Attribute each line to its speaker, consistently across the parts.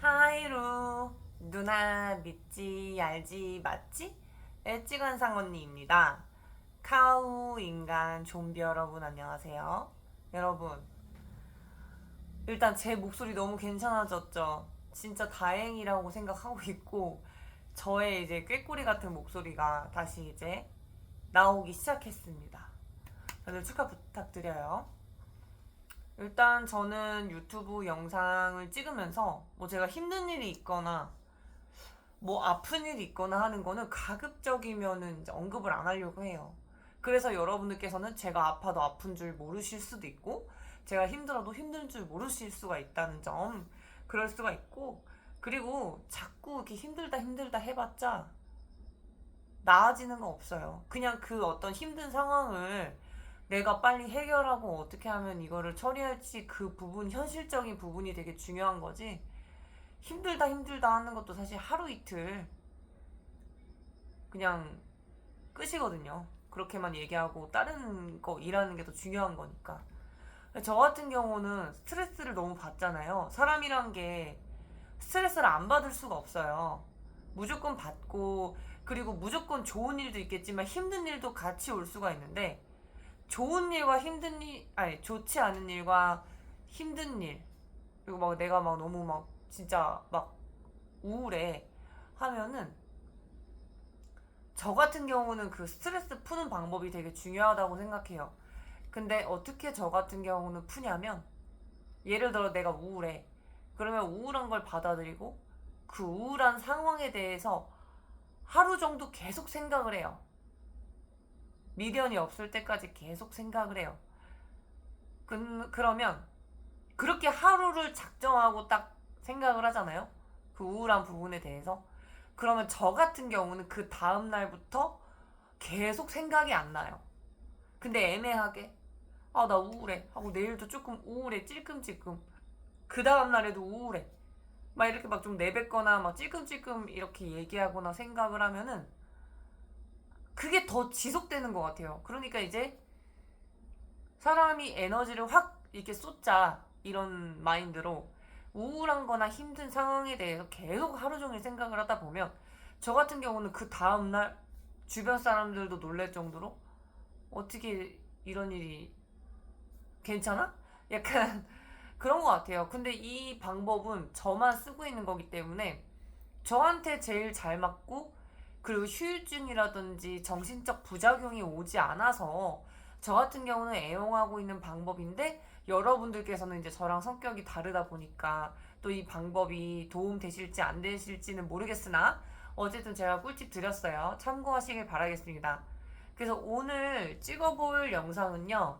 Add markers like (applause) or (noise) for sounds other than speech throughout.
Speaker 1: 하이루 누나 믿지 알지 맞지? 일찍한상 언니입니다. 카우 인간 좀비 여러분 안녕하세요. 여러분 일단 제 목소리 너무 괜찮아졌죠? 진짜 다행이라고 생각하고 (laughs) 있고 저의 이제 꾀꼬리 같은 목소리가 다시 이제 나오기 시작했습니다. 다들 축하 부탁드려요. 일단 저는 유튜브 영상을 찍으면서 뭐 제가 힘든 일이 있거나 뭐 아픈 일이 있거나 하는 거는 가급적이면은 언급을 안 하려고 해요. 그래서 여러분들께서는 제가 아파도 아픈 줄 모르실 수도 있고 제가 힘들어도 힘든 줄 모르실 수가 있다는 점 그럴 수가 있고 그리고 자꾸 이렇게 힘들다 힘들다 해봤자 나아지는 거 없어요. 그냥 그 어떤 힘든 상황을 내가 빨리 해결하고 어떻게 하면 이거를 처리할지 그 부분, 현실적인 부분이 되게 중요한 거지. 힘들다 힘들다 하는 것도 사실 하루 이틀 그냥 끝이거든요. 그렇게만 얘기하고 다른 거 일하는 게 더 중요한 거니까. 저 같은 경우는 스트레스를 너무 받잖아요. 사람이란 게 스트레스를 안 받을 수가 없어요. 무조건 받고, 그리고 무조건 좋은 일도 있겠지만 힘든 일도 같이 올 수가 있는데, 좋은 일과 힘든 일, 아니, 좋지 않은 일과 힘든 일, 그리고 막 내가 막 너무 막 진짜 막 우울해 하면은, 저 같은 경우는 그 스트레스 푸는 방법이 되게 중요하다고 생각해요. 근데 어떻게 저 같은 경우는 푸냐면, 예를 들어 내가 우울해. 그러면 우울한 걸 받아들이고, 그 우울한 상황에 대해서 하루 정도 계속 생각을 해요. 미련이 없을 때까지 계속 생각을 해요. 그, 그러면 그렇게 하루를 작정하고 딱 생각을 하잖아요. 그 우울한 부분에 대해서. 그러면 저 같은 경우는 그 다음 날부터 계속 생각이 안 나요. 근데 애매하게 아 나 우울해 하고 내일도 조금 우울해 찔끔찔끔 그 다음 날에도 우울해 막 이렇게 막 좀 내뱉거나 막 찔끔찔끔 이렇게 얘기하거나 생각을 하면은 그게 더 지속되는 것 같아요. 그러니까 이제 사람이 에너지를 확 이렇게 쏟자 이런 마인드로 우울한 거나 힘든 상황에 대해서 계속 하루 종일 생각을 하다 보면 저 같은 경우는 그 다음날 주변 사람들도 놀랄 정도로 어떻게 이런 일이 괜찮아? 약간 (laughs) 그런 것 같아요. 근데 이 방법은 저만 쓰고 있는 거기 때문에 저한테 제일 잘 맞고 그리고 휴유증이라든지 정신적 부작용이 오지 않아서 저 같은 경우는 애용하고 있는 방법인데 여러분들께서는 이제 저랑 성격이 다르다 보니까 또 이 방법이 도움 되실지 안 되실지는 모르겠으나 어쨌든 제가 꿀팁 드렸어요. 참고하시길 바라겠습니다. 그래서 오늘 찍어볼 영상은요.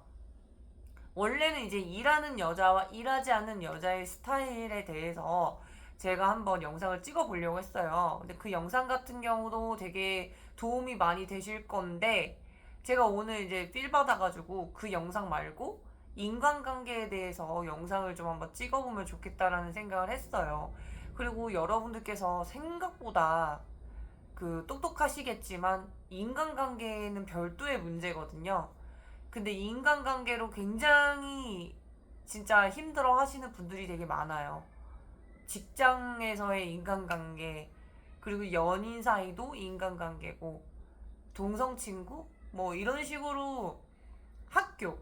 Speaker 1: 원래는 이제 일하는 여자와 일하지 않는 여자의 스타일에 대해서 제가 한번 영상을 찍어 보려고 했어요. 근데 그 영상 같은 경우도 되게 도움이 많이 되실 건데, 제가 오늘 이제 필 받아가지고 그 영상 말고 인간관계에 대해서 영상을 좀 한번 찍어보면 좋겠다라는 생각을 했어요. 그리고 여러분들께서 생각보다 그 똑똑하시겠지만 인간관계는 별도의 문제거든요. 근데 인간관계로 굉장히 진짜 힘들어 하시는 분들이 되게 많아요. 직장에서의 인간관계, 그리고 연인 사이도 인간관계고, 동성 친구? 뭐 이런 식으로 학교,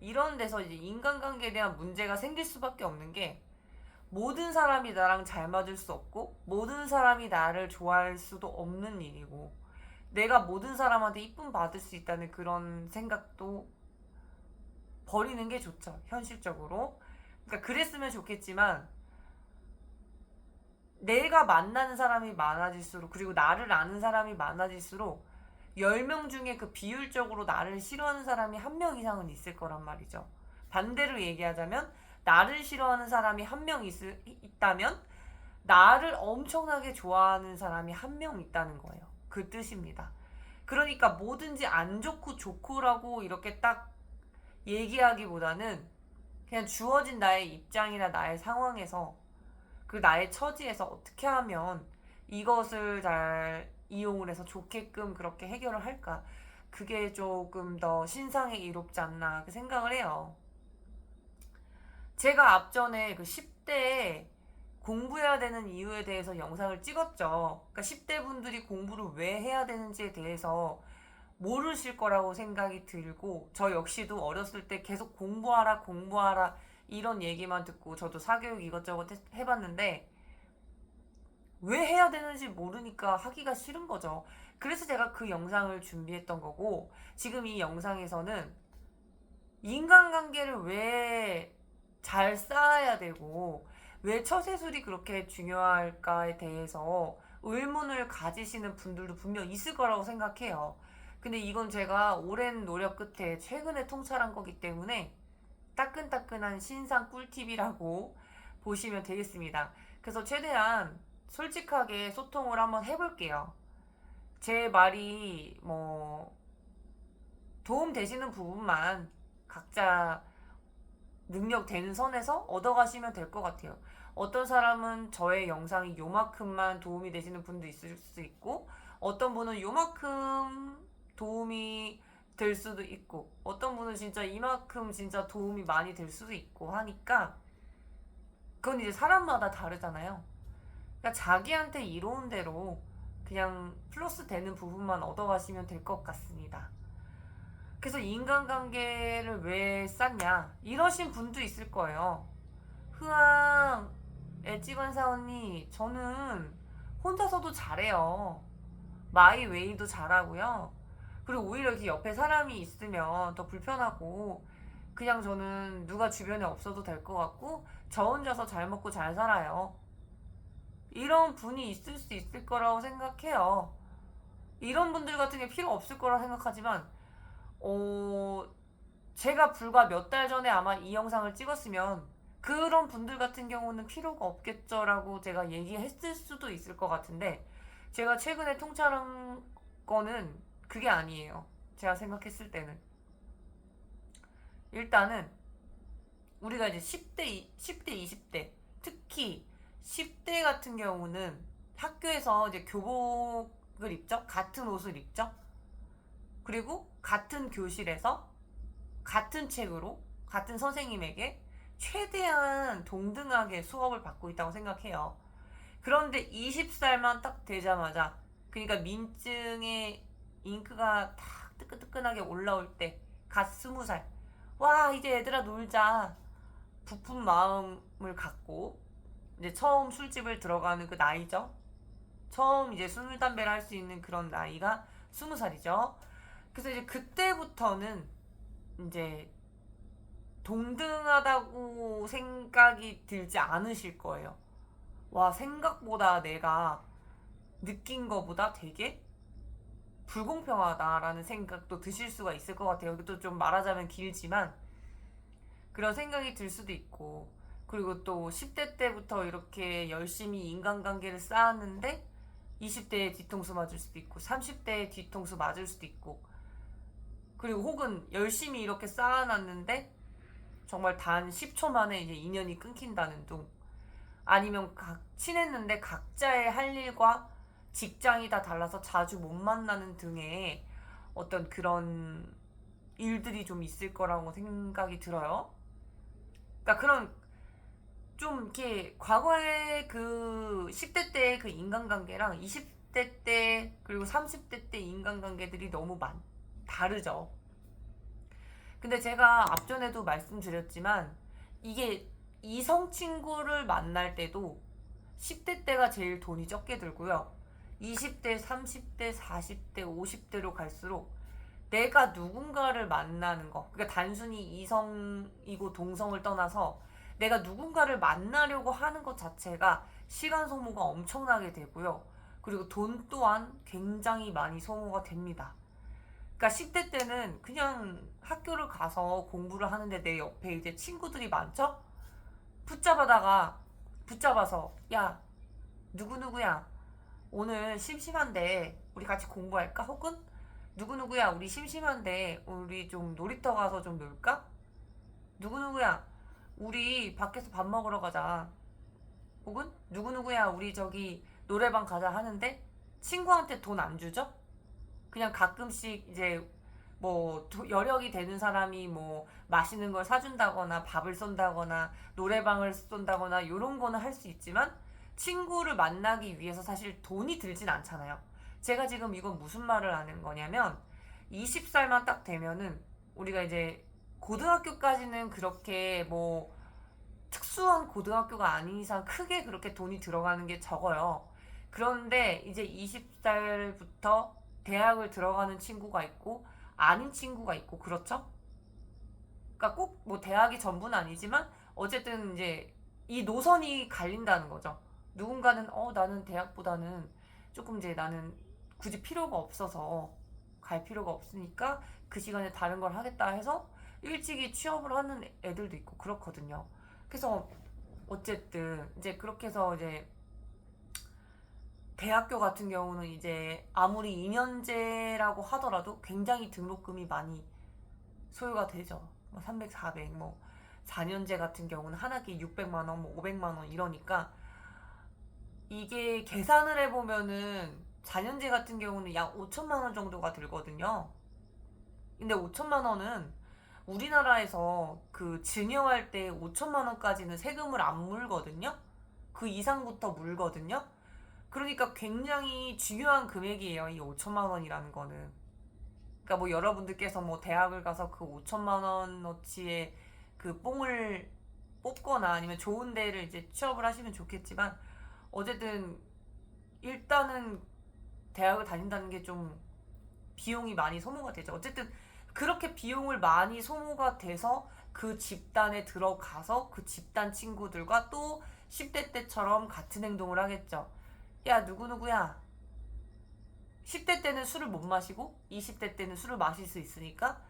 Speaker 1: 이런 데서 이제 인간관계에 대한 문제가 생길 수밖에 없는 게, 모든 사람이 나랑 잘 맞을 수 없고, 모든 사람이 나를 좋아할 수도 없는 일이고, 내가 모든 사람한테 이쁨 받을 수 있다는 그런 생각도 버리는 게 좋죠. 현실적으로. 그러니까 그랬으면 좋겠지만 내가 만나는 사람이 많아질수록 그리고 나를 아는 사람이 많아질수록 10명 중에 그 비율적으로 나를 싫어하는 사람이 한 명 이상은 있을 거란 말이죠. 반대로 얘기하자면 나를 싫어하는 사람이 한 명 있다면 나를 엄청나게 좋아하는 사람이 한 명 있다는 거예요. 그 뜻입니다. 그러니까 뭐든지 안 좋고 좋고라고 이렇게 딱 얘기하기보다는 그냥 주어진 나의 입장이나 나의 상황에서 그 나의 처지에서 어떻게 하면 이것을 잘 이용을 해서 좋게끔 그렇게 해결을 할까. 그게 조금 더 신상에 이롭지 않나 그 생각을 해요. 제가 앞전에 그 10대에 공부해야 되는 이유에 대해서 영상을 찍었죠. 그러니까 10대 분들이 공부를 왜 해야 되는지에 대해서 모르실 거라고 생각이 들고 저 역시도 어렸을 때 계속 공부하라 공부하라 이런 얘기만 듣고 저도 사교육 이것저것 해- 해봤는데 왜 해야 되는지 모르니까 하기가 싫은 거죠. 그래서 제가 그 영상을 준비했던 거고 지금 이 영상에서는 인간관계를 왜 잘 쌓아야 되고 왜 처세술이 그렇게 중요할까에 대해서 의문을 가지시는 분들도 분명 있을 거라고 생각해요. 근데 이건 제가 오랜 노력 끝에 최근에 통찰한 거기 때문에 따끈따끈한 신상 꿀팁이라고 (laughs) 보시면 되겠습니다. 그래서 최대한 솔직하게 소통을 한번 해볼게요. 제 말이 뭐 도움 되시는 부분만 각자 능력 되는 선에서 얻어가시면 될 것 같아요. 어떤 사람은 저의 영상이 요만큼만 도움이 되시는 분도 있을 수 있고 어떤 분은 요만큼 도움이 될 수도 있고 어떤 분은 진짜 이만큼 진짜 도움이 많이 될 수도 있고 하니까 그건 이제 사람마다 다르잖아요. 그러니까 자기한테 이로운 대로 그냥 플러스 되는 부분만 얻어가시면 될 것 같습니다. 그래서 인간관계를 왜 쌓냐 이러신 분도 있을 거예요. 흐앙 애찌관사 언니 저는 혼자서도 잘해요. 마이웨이도 잘하고요. 그리고 오히려 이렇게 옆에 사람이 있으면 더 불편하고 그냥 저는 누가 주변에 없어도 될 것 같고 저 혼자서 잘 먹고 잘 살아요. 이런 분이 있을 수 있을 거라고 생각해요. 이런 분들 같은 게 필요 없을 거라 생각하지만 어, 제가 불과 몇 달 전에 아마 이 영상을 찍었으면 그런 분들 같은 경우는 필요가 없겠죠라고 제가 얘기했을 수도 있을 것 같은데 제가 최근에 통찰한 거는 그게 아니에요. 제가 생각했을 때는 일단은 우리가 이제 10대, 10대, 20대 특히 10대 같은 경우는 학교에서 이제 교복을 입죠. 같은 옷을 입죠. 그리고 같은 교실에서 같은 책으로 같은 선생님에게 최대한 동등하게 수업을 받고 있다고 생각해요. 그런데 20살만 딱 되자마자 그러니까 민증에 잉크가 탁 뜨끈뜨끈하게 올라올 때갓 20살 와 이제 얘들아 놀자 부푼 마음을 갖고 이제 처음 술집을 들어가는 그 나이죠. 처음 이제 술 담배를 할 수 있는 그런 나이가 20살이죠. 그래서 이제 그때부터는 이제 동등하다고 생각이 들지 않으실 거예요. 와, 생각보다 내가 느낀 거보다 되게 불공평하다라는 생각도 드실 수가 있을 것 같아요. 이것도 좀 말하자면 길지만 그런 생각이 들 수도 있고 그리고 또 10대 때부터 이렇게 열심히 인간관계를 쌓았는데 20대에 뒤통수 맞을 수도 있고 30대에 뒤통수 맞을 수도 있고 그리고 혹은 열심히 이렇게 쌓아놨는데 정말 단 10초 만에 이제 인연이 끊긴다는 둥 아니면 각 친했는데 각자의 할 일과 직장이 다 달라서 자주 못 만나는 등의 어떤 그런 일들이 좀 있을 거라고 생각이 들어요. 그러니까 그런 좀 이렇게 과거의 그 10대 때의 그 인간관계랑 20대 때 그리고 30대 때 인간관계들이 너무 많 다르죠. 근데 제가 앞전에도 말씀드렸지만 이게 이성 친구를 만날 때도 10대 때가 제일 돈이 적게 들고요. 20대, 30대, 40대, 50대로 갈수록 내가 누군가를 만나는 거. 그러니까 단순히 이성이고 동성을 떠나서 내가 누군가를 만나려고 하는 것 자체가 시간 소모가 엄청나게 되고요. 그리고 돈 또한 굉장히 많이 소모가 됩니다. 그러니까 10대 때는 그냥 학교를 가서 공부를 하는데 내 옆에 이제 친구들이 많죠? 붙잡아다가 붙잡아서 야 누구누구야 오늘 심심한데 우리 같이 공부할까? 혹은 누구누구야 우리 심심한데 우리 좀 놀이터 가서 좀 놀까? 누구누구야 우리 밖에서 밥 먹으러 가자 혹은 누구누구야 우리 저기 노래방 가자 하는데 친구한테 돈 안 주죠? 그냥 가끔씩 이제 뭐 도- 여력이 되는 사람이 뭐 맛있는 걸 사준다거나 밥을 쏜다거나 노래방을 쏜다거나 이런 거는 할 수 있지만 친구를 만나기 위해서 사실 돈이 들진 않잖아요. 제가 지금 이건 무슨 말을 하는 거냐면 20살만 딱 되면은 우리가 이제 고등학교까지는 그렇게 뭐 특수한 고등학교가 아닌 이상 크게 그렇게 돈이 들어가는 게 적어요. 그런데 이제 20살부터 대학을 들어가는 친구가 있고 아닌 친구가 있고 그렇죠? 그러니까 꼭 뭐 대학이 전부는 아니지만 어쨌든 이제 이 노선이 갈린다는 거죠. 누군가는 어 나는 대학보다는 조금 이제 나는 굳이 필요가 없어서 갈 필요가 없으니까 그 시간에 다른 걸 하겠다 해서 일찍이 취업을 하는 애들도 있고 그렇거든요. 그래서 어쨌든 이제 그렇게 해서 이제 대학교 같은 경우는 이제 아무리 2년제라고 하더라도 굉장히 등록금이 많이 소요가 되죠. 뭐 300, 400, 뭐 4년제 같은 경우는 한 학기 600만 원, 뭐 500만 원 이러니까 이게 계산을 해보면은 4년제 같은 경우는 약 5천만 원 정도가 들거든요. 근데 5천만 원은 우리나라에서 그 증여할 때 5천만 원까지는 세금을 안 물거든요. 그 이상부터 물거든요. 그러니까 굉장히 중요한 금액이에요. 이 5천만 원이라는 거는. 그러니까 뭐 여러분들께서 뭐 대학을 가서 그 5천만 원어치의 그 뽕을 뽑거나 아니면 좋은 데를 이제 취업을 하시면 좋겠지만 어쨌든 일단은 대학을 다닌다는 게 좀 비용이 많이 소모가 되죠. 어쨌든 그렇게 비용을 많이 소모가 돼서 그 집단에 들어가서 그 집단 친구들과 또 10대 때처럼 같은 행동을 하겠죠. 야, 누구누구야. 10대 때는 술을 못 마시고 20대 때는 술을 마실 수 있으니까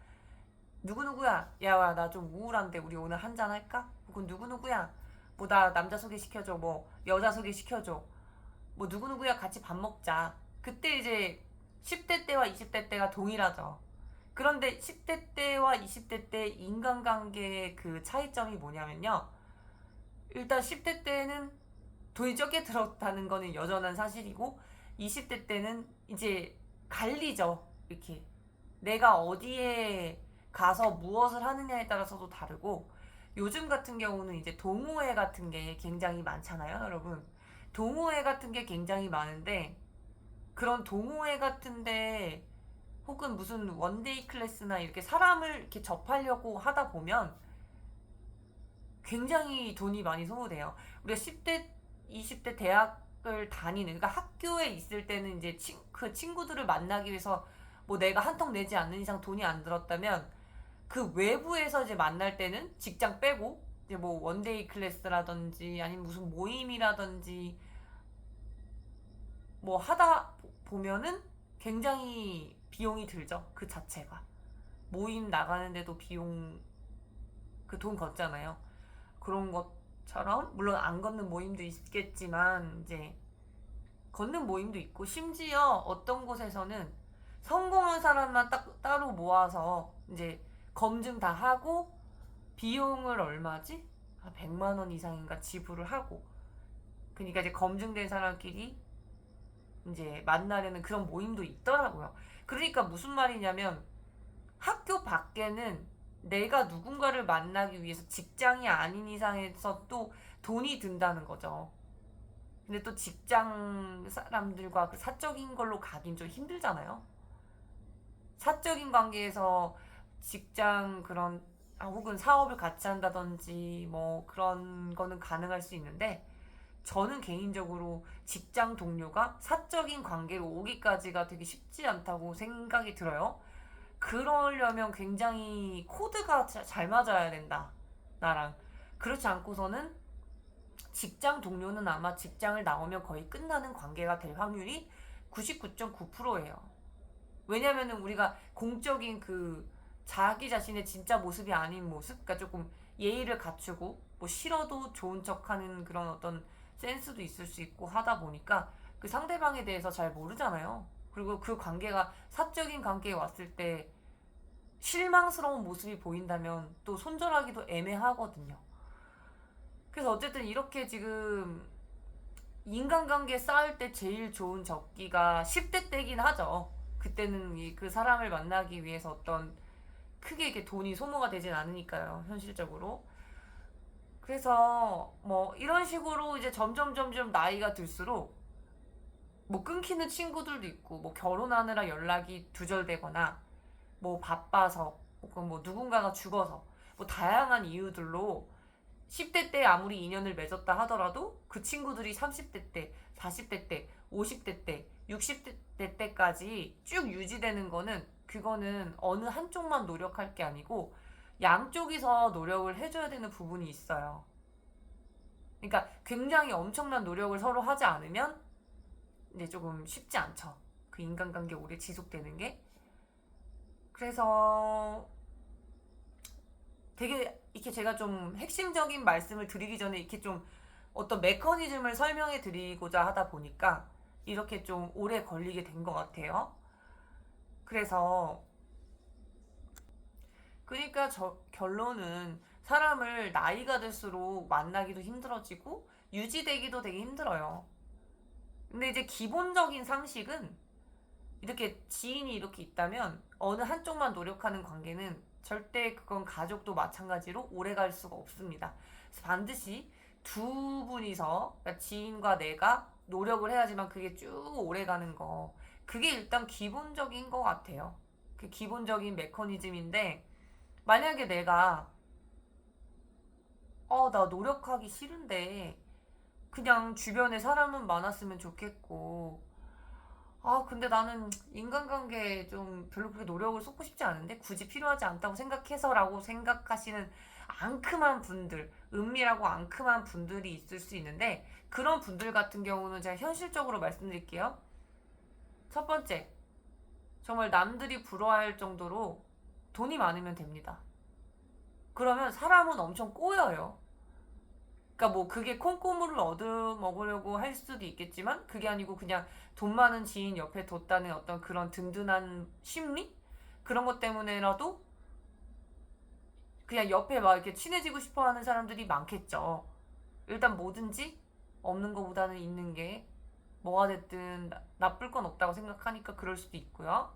Speaker 1: 누구누구야. 야, 나 좀 우울한데 우리 오늘 한잔 할까? 혹은 누구누구야. 뭐나 남자 소개시켜줘. 뭐 여자 소개시켜줘. 뭐 누구누구야 같이 밥 먹자. 그때 이제 10대 때와 20대 때가 동일하죠. 그런데 10대 때와 20대 때 인간관계의 그 차이점이 뭐냐면요. 일단 10대 때는 돈이 적게 들었다는 거는 여전한 사실이고 20대 때는 이제 갈리죠. 이렇게 내가 어디에 가서 무엇을 하느냐에 따라서도 다르고 요즘 같은 경우는 이제 동호회 같은 게 굉장히 많잖아요, 여러분. 동호회 같은 게 굉장히 많은데 그런 동호회 같은데 혹은 무슨 원데이 클래스나 이렇게 사람을 이렇게 접하려고 하다 보면 굉장히 돈이 많이 소모돼요. 우리가 10대, 20대 대학을 다니는, 그러니까 학교에 있을 때는 이제 친, 그 친구들을 만나기 위해서 뭐 내가 한통 내지 않는 이상 돈이 안 들었다면 그 외부에서 이제 만날 때는 직장 빼고 이제 뭐 원데이 클래스라든지 아니면 무슨 모임이라든지 뭐 하다 보면은 굉장히 비용이 들죠. 그 자체가. 모임 나가는데도 비용 그 돈 걷잖아요. 그런 것처럼 물론 안 걷는 모임도 있겠지만 이제 걷는 모임도 있고 심지어 어떤 곳에서는 성공한 사람만 딱 따로 모아서 이제 검증 다 하고 비용을 얼마지? 아, 100만 원 이상인가 지불을 하고 그러니까 이제 검증된 사람끼리 이제 만나려는 그런 모임도 있더라고요. 그러니까 무슨 말이냐면 학교 밖에는 내가 누군가를 만나기 위해서 직장이 아닌 이상에서 또 돈이 든다는 거죠. 근데 또 직장 사람들과 그 사적인 걸로 가긴 좀 힘들잖아요. 사적인 관계에서 직장 그런 아, 혹은 사업을 같이 한다든지 뭐 그런 거는 가능할 수 있는데 저는 개인적으로 직장 동료가 사적인 관계로 오기까지가 되게 쉽지 않다고 생각이 들어요. 그러려면 굉장히 코드가 자- 잘 맞아야 된다. 나랑. 그렇지 않고서는 직장 동료는 아마 직장을 나오면 거의 끝나는 관계가 될 확률이 99.9%예요. 왜냐면은 우리가 공적인 그 자기 자신의 진짜 모습이 아닌 모습, 그러니까 조금 예의를 갖추고 뭐 싫어도 좋은 척하는 그런 어떤 센스도 있을 수 있고 하다 보니까 그 상대방에 대해서 잘 모르잖아요. 그리고 그 관계가 사적인 관계에 왔을 때 실망스러운 모습이 보인다면 또 손절하기도 애매하거든요. 그래서 어쨌든 이렇게 지금 인간관계 쌓을 때 제일 좋은 적기가 10대 때긴 하죠. 그때는 이 그 사람을 만나기 위해서 어떤 크게 이렇게 돈이 소모가 되진 않으니까요, 현실적으로. 그래서 뭐 이런 식으로 이제 점점 점점 나이가 들수록 뭐 끊기는 친구들도 있고 뭐 결혼하느라 연락이 두절되거나 뭐 바빠서 혹은 뭐 누군가가 죽어서 뭐 다양한 이유들로 10대 때 아무리 인연을 맺었다 하더라도 그 친구들이 30대 때, 40대 때, 50대 때, 60대 때까지 쭉 유지되는 거는 그거는 어느 한쪽만 노력할 게 아니고 양쪽이서 노력을 해줘야 되는 부분이 있어요. 그러니까 굉장히 엄청난 노력을 서로 하지 않으면 이제 조금 쉽지 않죠. 그 인간관계 오래 지속되는 게. 그래서 되게 이렇게 제가 좀 핵심적인 말씀을 드리기 전에 이렇게 좀 어떤 메커니즘을 설명해 드리고자 하다 보니까 이렇게 좀 오래 걸리게 된 것 같아요. 그래서 그러니까 저 결론은 사람을 나이가 들수록 만나기도 힘들어지고 유지되기도 되게 힘들어요. 근데 이제 기본적인 상식은 이렇게 지인이 이렇게 있다면 어느 한쪽만 노력하는 관계는 절대 그건 가족도 마찬가지로 오래 갈 수가 없습니다. 그래서 반드시 두 분이서 그러니까 지인과 내가 노력을 해야지만 그게 쭉 오래 가는 거. 그게 일단 기본적인 것 같아요. 그 기본적인 메커니즘인데 만약에 내가 어, 나 노력하기 싫은데 그냥 주변에 사람은 많았으면 좋겠고 아, 근데 나는 인간관계에 좀 별로 그렇게 노력을 쏟고 싶지 않은데 굳이 필요하지 않다고 생각해서라고 생각하시는 앙큼한 분들, 은밀하고 앙큼한 분들이 있을 수 있는데 그런 분들 같은 경우는 제가 현실적으로 말씀드릴게요. 첫 번째, 정말 남들이 부러워할 정도로 돈이 많으면 됩니다. 그러면 사람은 엄청 꼬여요. 그러니까 뭐 그게 콩고물을 얻어 먹으려고 할 수도 있겠지만 그게 아니고 그냥 돈 많은 지인 옆에 뒀다는 어떤 그런 든든한 심리 그런 것 때문에라도 그냥 옆에 막 이렇게 친해지고 싶어 하는 사람들이 많겠죠. 일단 뭐든지 없는 것보다는 있는 게 뭐가 됐든 나- 나쁠 건 없다고 생각하니까 그럴 수도 있고요.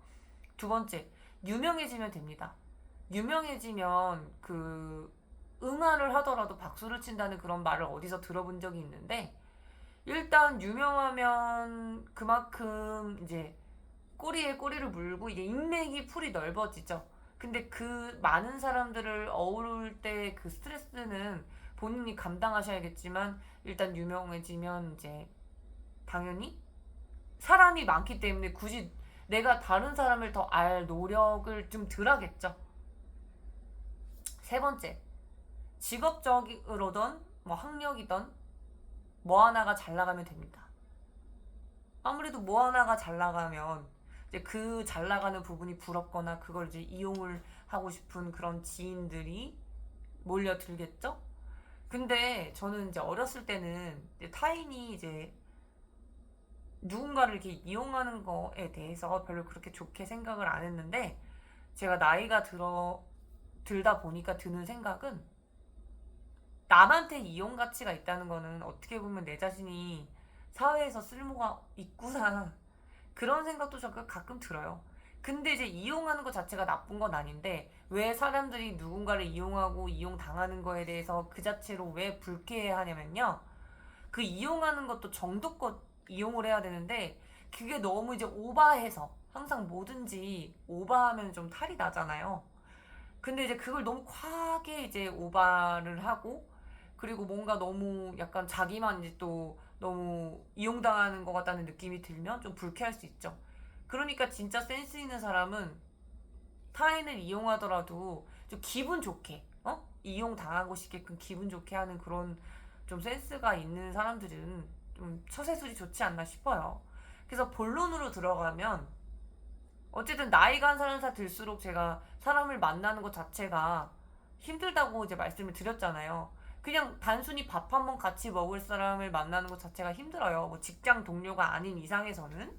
Speaker 1: 두 번째, 유명해지면 됩니다. 유명해지면 그 응아를 하더라도 박수를 친다는 그런 말을 어디서 들어본 적이 있는데 일단 유명하면 그만큼 이제 꼬리에 꼬리를 물고 이게 인맥이 풀이 넓어지죠. 근데 그 많은 사람들을 어우를 때그 스트레스는 본인이 감당하셔야겠지만 일단 유명해지면 이제 당연히 사람이 많기 때문에 굳이 내가 다른 사람을 더 알 노력을 좀 덜 하겠죠. 세 번째, 직업적으로든 뭐 학력이든 뭐 하나가 잘 나가면 됩니다. 아무래도 뭐 하나가 잘 나가면 이제 그 잘 나가는 부분이 부럽거나 그걸 이제 이용을 하고 싶은 그런 지인들이 몰려들겠죠? 근데 저는 이제 어렸을 때는 이제 타인이 이제 누군가를 이렇게 이용하는 거에 대해서 별로 그렇게 좋게 생각을 안 했는데 제가 나이가 들어 들다 보니까 드는 생각은 남한테 이용 가치가 있다는 거는 어떻게 보면 내 자신이 사회에서 쓸모가 있구나 그런 생각도 저가 가끔 들어요. 근데 이제 이용하는 것 자체가 나쁜 건 아닌데 왜 사람들이 누군가를 이용하고 이용당하는 거에 대해서 그 자체로 왜 불쾌해 하냐면요. 그 이용하는 것도 정도껏 이용을 해야 되는데 그게 너무 이제 오바해서 항상 뭐든지 오바하면 좀 탈이 나잖아요. 근데 이제 그걸 너무 과하게 이제 오바를 하고 그리고 뭔가 너무 약간 자기만 이제 또 너무 이용당하는 것 같다는 느낌이 들면 좀 불쾌할 수 있죠. 그러니까 진짜 센스 있는 사람은 타인을 이용하더라도 좀 기분 좋게, 어? 이용당하고 싶게끔 기분 좋게 하는 그런 좀 센스가 있는 사람들은 좀 처세술이 좋지 않나 싶어요. 그래서 본론으로 들어가면 어쨌든 나이가 한 살 한 살 들수록 제가 사람을 만나는 것 자체가 힘들다고 이제 말씀을 드렸잖아요. 그냥 단순히 밥 한 번 같이 먹을 사람을 만나는 것 자체가 힘들어요. 뭐 직장 동료가 아닌 이상에서는.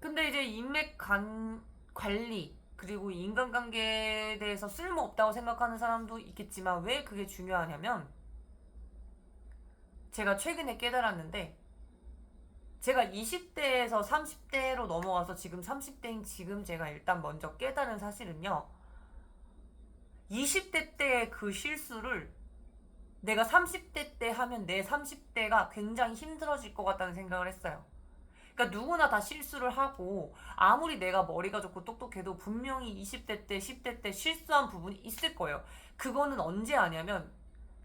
Speaker 1: 근데 이제 인맥 관, 관리, 그리고 인간관계에 대해서 쓸모없다고 생각하는 사람도 있겠지만 왜 그게 중요하냐면 제가 최근에 깨달았는데 제가 20대에서 30대로 넘어가서 지금 30대인 지금 제가 일단 먼저 깨달은 사실은요. 20대 때의 그 실수를 내가 30대 때 하면 내 30대가 굉장히 힘들어질 것 같다는 생각을 했어요. 그러니까 누구나 다 실수를 하고 아무리 내가 머리가 좋고 똑똑해도 분명히 20대 때, 10대 때 실수한 부분이 있을 거예요. 그거는 언제 아냐면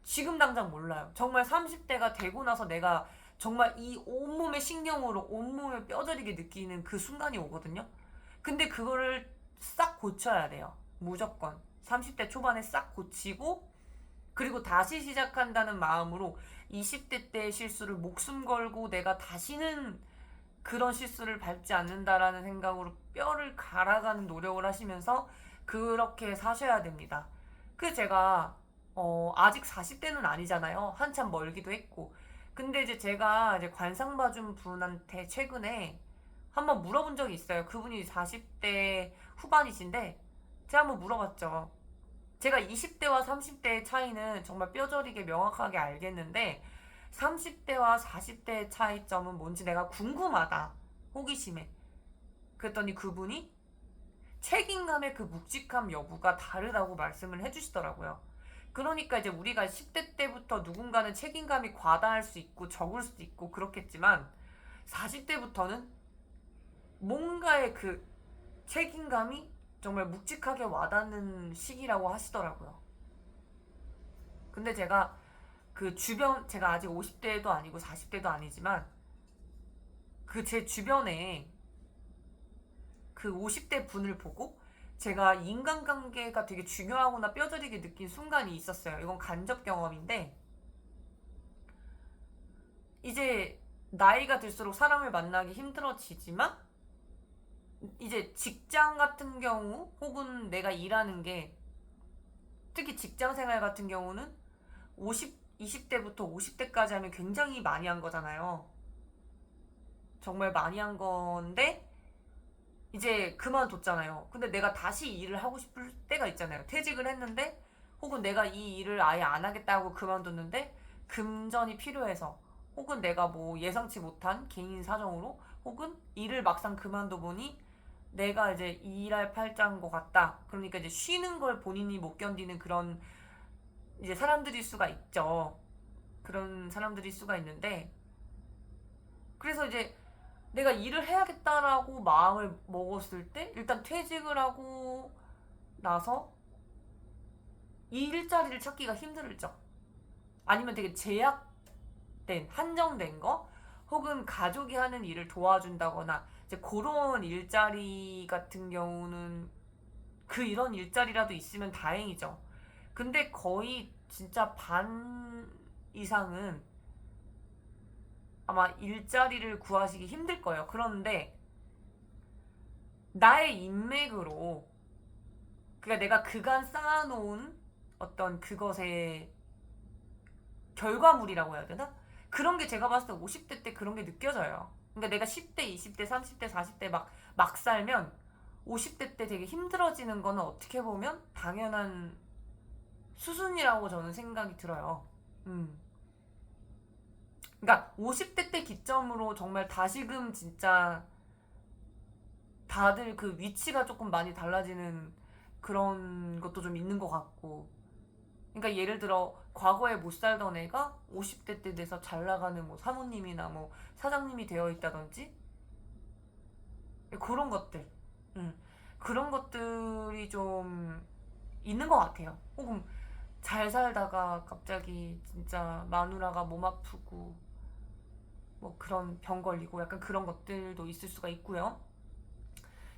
Speaker 1: 지금 당장 몰라요. 정말 30대가 되고 나서 내가 정말 이 온몸의 신경으로 온몸에 뼈저리게 느끼는 그 순간이 오거든요. 근데 그거를 싹 고쳐야 돼요. 무조건. 30대 초반에 싹 고치고 그리고 다시 시작한다는 마음으로 20대 때의 실수를 목숨 걸고 내가 다시는 그런 실수를 밟지 않는다라는 생각으로 뼈를 갈아가는 노력을 하시면서 그렇게 사셔야 됩니다. 그 제가 어, 아직 40대는 아니잖아요. 한참 멀기도 했고. 근데 이제 제가 이제 관상 봐준 분한테 최근에 한번 물어본 적이 있어요. 그분이 40대 후반이신데 제가 한번 물어봤죠. 제가 20대와 30대의 차이는 정말 뼈저리게 명확하게 알겠는데 30대와 40대의 차이점은 뭔지 내가 궁금하다. 호기심에. 그랬더니 그분이 책임감의 그 묵직함 여부가 다르다고 말씀을 해주시더라고요. 그러니까 이제 우리가 10대 때부터 누군가는 책임감이 과다할 수 있고 적을 수도 있고 그렇겠지만 40대부터는 뭔가의 그 책임감이 정말 묵직하게 와닿는 시기라고 하시더라고요. 근데 제가 그 주변 제가 아직 50대도 아니고 40대도 아니지만 그 제 주변에 그 50대 분을 보고 제가 인간관계가 되게 중요하구나 뼈저리게 느낀 순간이 있었어요. 이건 간접 경험인데 이제 나이가 들수록 사람을 만나기 힘들어지지만 이제 직장 같은 경우 혹은 내가 일하는 게 특히 직장 생활 같은 경우는 50 20대부터 50대까지 하면 굉장히 많이 한 거잖아요. 정말 많이 한 건데 이제 그만뒀잖아요. 근데 내가 다시 일을 하고 싶을 때가 있잖아요. 퇴직을 했는데 혹은 내가 이 일을 아예 안 하겠다고 그만뒀는데 금전이 필요해서 혹은 내가 뭐 예상치 못한 개인 사정으로 혹은 일을 막상 그만둬 보니 내가 이제 일할 팔자인 것 같다. 그러니까 이제 쉬는 걸 본인이 못 견디는 그런 이제 사람들일 수가 있죠. 그런 사람들일 수가 있는데 그래서 이제 내가 일을 해야겠다라고 마음을 먹었을 때 일단 퇴직을 하고 나서 이 일자리를 찾기가 힘들죠. 아니면 되게 제약된 한정된 거 혹은 가족이 하는 일을 도와준다거나 이제 그런 일자리 같은 경우는 그 이런 일자리라도 있으면 다행이죠. 근데 거의 진짜 반 이상은 아마 일자리를 구하시기 힘들 거예요. 그런데 나의 인맥으로 그러니까 내가 그간 쌓아놓은 어떤 그것의 결과물이라고 해야 되나? 그런 게 제가 봤을 때 50대 때 그런 게 느껴져요. 그러니까 내가 10대, 20대, 30대, 40대 막, 막 살면 50대 때 되게 힘들어지는 거는 어떻게 보면 당연한 수순이라고 저는 생각이 들어요. 음. 그러니까 50대 때 기점으로 정말 다시금 진짜 다들 그 위치가 조금 많이 달라지는 그런 것도 좀 있는 것 같고. 그러니까 예를 들어 과거에 못 살던 애가 50대 때 돼서 잘 나가는 뭐 사모님이나 뭐 사장님이 되어 있다든지 그런 것들, 음. 그런 것들이 좀 있는 것 같아요. 혹은 잘 살다가 갑자기 진짜 마누라가 몸 아프고 뭐 그런 병 걸리고 약간 그런 것들도 있을 수가 있고요.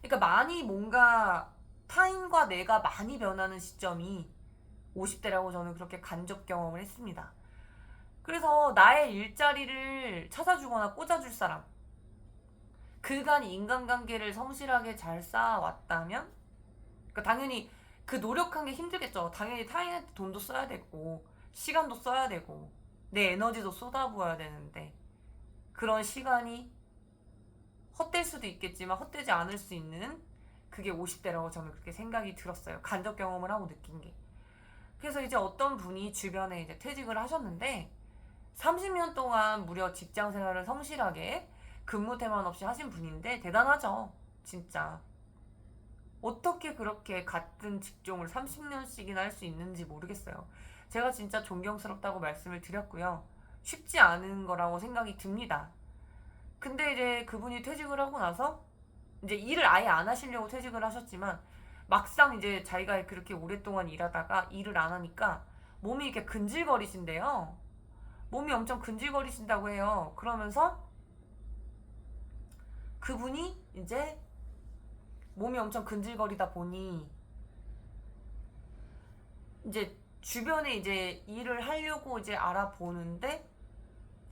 Speaker 1: 그러니까 많이 뭔가 타인과 내가 많이 변하는 시점이 50대라고 저는 그렇게 간접 경험을 했습니다. 그래서 나의 일자리를 찾아주거나 꽂아줄 사람, 그간 인간관계를 성실하게 잘 쌓아왔다면, 그러니까 당연히 그 노력한 게 힘들겠죠. 당연히 타인한테 돈도 써야 되고, 시간도 써야 되고, 내 에너지도 쏟아부어야 되는데, 그런 시간이 헛될 수도 있겠지만, 헛되지 않을 수 있는 그게 50대라고 저는 그렇게 생각이 들었어요. 간접 경험을 하고 느낀 게. 그래서 이제 어떤 분이 주변에 이제 퇴직을 하셨는데 30년 동안 무려 직장 생활을 성실하게 근무 태만 없이 하신 분인데 대단하죠. 진짜. 어떻게 그렇게 같은 직종을 30년씩이나 할 수 있는지 모르겠어요. 제가 진짜 존경스럽다고 말씀을 드렸고요. 쉽지 않은 거라고 생각이 듭니다. 근데 이제 그분이 퇴직을 하고 나서 이제 일을 아예 안 하시려고 퇴직을 하셨지만 막상 이제 자기가 그렇게 오랫동안 일하다가 일을 안 하니까 몸이 이렇게 근질거리신대요. 몸이 엄청 근질거리신다고 해요. 그러면서 그분이 이제 몸이 엄청 근질거리다 보니 이제 주변에 이제 일을 하려고 이제 알아보는데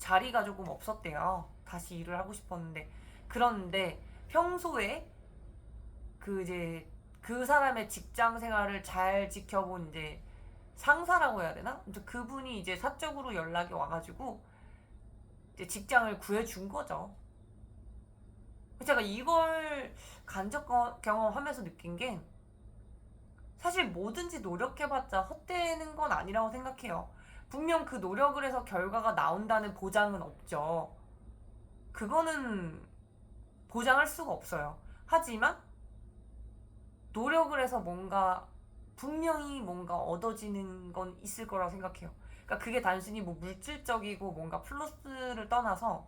Speaker 1: 자리가 조금 없었대요. 다시 일을 하고 싶었는데 그런데 평소에 그 이제 그 사람의 직장 생활을 잘 지켜본 이제 상사라고 해야 되나? 그분이 이제 사적으로 연락이 와가지고 이제 직장을 구해준 거죠. 제가 이걸 간접 거- 경험하면서 느낀 게 사실 뭐든지 노력해봤자 헛되는 건 아니라고 생각해요. 분명 그 노력을 해서 결과가 나온다는 보장은 없죠. 그거는 보장할 수가 없어요. 하지만 노력을 해서 뭔가 분명히 뭔가 얻어지는 건 있을 거라고 생각해요. 그러니까 그게 단순히 뭐 물질적이고 뭔가 플러스를 떠나서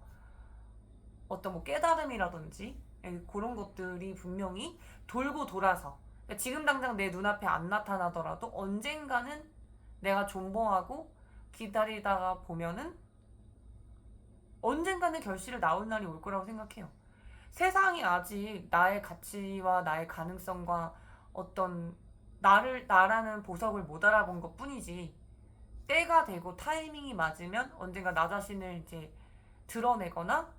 Speaker 1: 어떤 뭐 깨달음이라든지 예, 그런 것들이 분명히 돌고 돌아서 그러니까 지금 당장 내 눈앞에 안 나타나더라도 언젠가는 내가 존버하고 기다리다가 보면은 언젠가는 결실을 나올 날이 올 거라고 생각해요. 세상이 아직 나의 가치와 나의 가능성과 어떤 나를 나라는 보석을 못 알아본 것 뿐이지 때가 되고 타이밍이 맞으면 언젠가 나 자신을 이제 드러내거나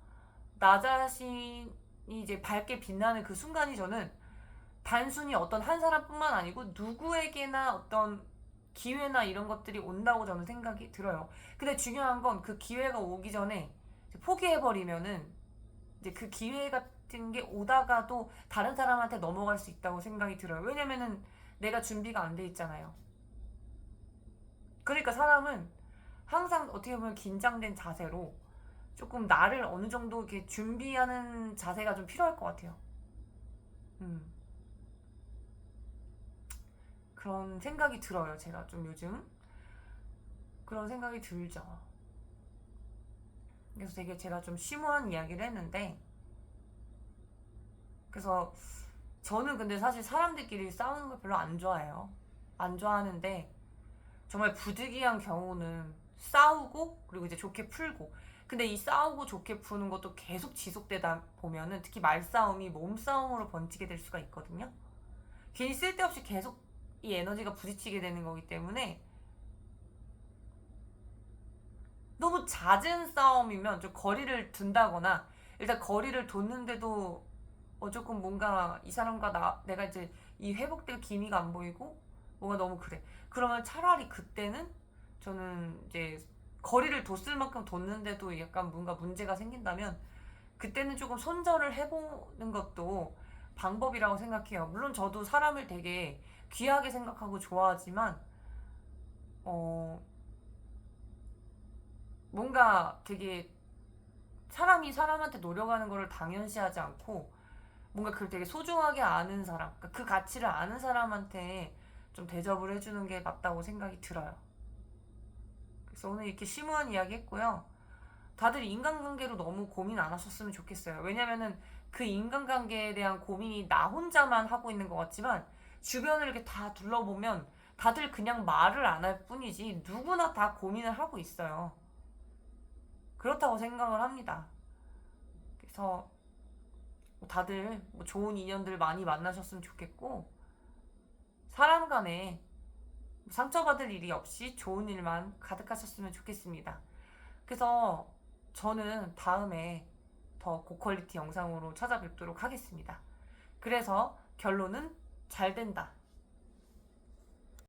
Speaker 1: 나 자신이 이제 밝게 빛나는 그 순간이 저는 단순히 어떤 한 사람뿐만 아니고 누구에게나 어떤 기회나 이런 것들이 온다고 저는 생각이 들어요. 근데 중요한 건 그 기회가 오기 전에 포기해버리면은 이제 그 기회 같은 게 오다가도 다른 사람한테 넘어갈 수 있다고 생각이 들어요. 왜냐면은 내가 준비가 안 돼 있잖아요. 그러니까 사람은 항상 어떻게 보면 긴장된 자세로 조금 나를 어느 정도 이렇게 준비하는 자세가 좀 필요할 것 같아요. 음. 그런 생각이 들어요. 제가 좀 요즘 그런 생각이 들죠. 그래서 되게 제가 좀 심오한 이야기를 했는데 그래서 저는 근데 사실 사람들끼리 싸우는 걸 별로 안 좋아해요. 안 좋아하는데 정말 부득이한 경우는 싸우고 그리고 이제 좋게 풀고 근데 이 싸우고 좋게 푸는 것도 계속 지속되다 보면은 특히 말싸움이 몸싸움으로 번지게 될 수가 있거든요. 괜히 쓸데없이 계속 이 에너지가 부딪히게 되는 거기 때문에 너무 잦은 싸움이면 좀 거리를 둔다거나 일단 거리를 뒀는데도 어 조금 뭔가 이 사람과 나 내가 이제 이 회복될 기미가 안 보이고 뭔가 너무 그래. 그러면 차라리 그때는 저는 이제 거리를 뒀을 만큼 뒀는데도 약간 뭔가 문제가 생긴다면 그때는 조금 손절을 해보는 것도 방법이라고 생각해요. 물론 저도 사람을 되게 귀하게 생각하고 좋아하지만 어 뭔가 되게 사람이 사람한테 노력하는 거를 당연시하지 않고 뭔가 그걸 되게 소중하게 아는 사람, 그러니까 그 가치를 아는 사람한테 좀 대접을 해주는 게 맞다고 생각이 들어요. 그래서 오늘 이렇게 심오한 이야기 했고요. 다들 인간관계로 너무 고민 안 하셨으면 좋겠어요. 왜냐면은 그 인간관계에 대한 고민이 나 혼자만 하고 있는 것 같지만 주변을 이렇게 다 둘러보면 다들 그냥 말을 안 할 뿐이지 누구나 다 고민을 하고 있어요. 그렇다고 생각을 합니다. 그래서 뭐 다들 뭐 좋은 인연들 많이 만나셨으면 좋겠고 사람 간에 상처받을 일이 없이 좋은 일만 가득하셨으면 좋겠습니다. 그래서 저는 다음에 더 고퀄리티 영상으로 찾아뵙도록 하겠습니다. 그래서 결론은 잘 된다.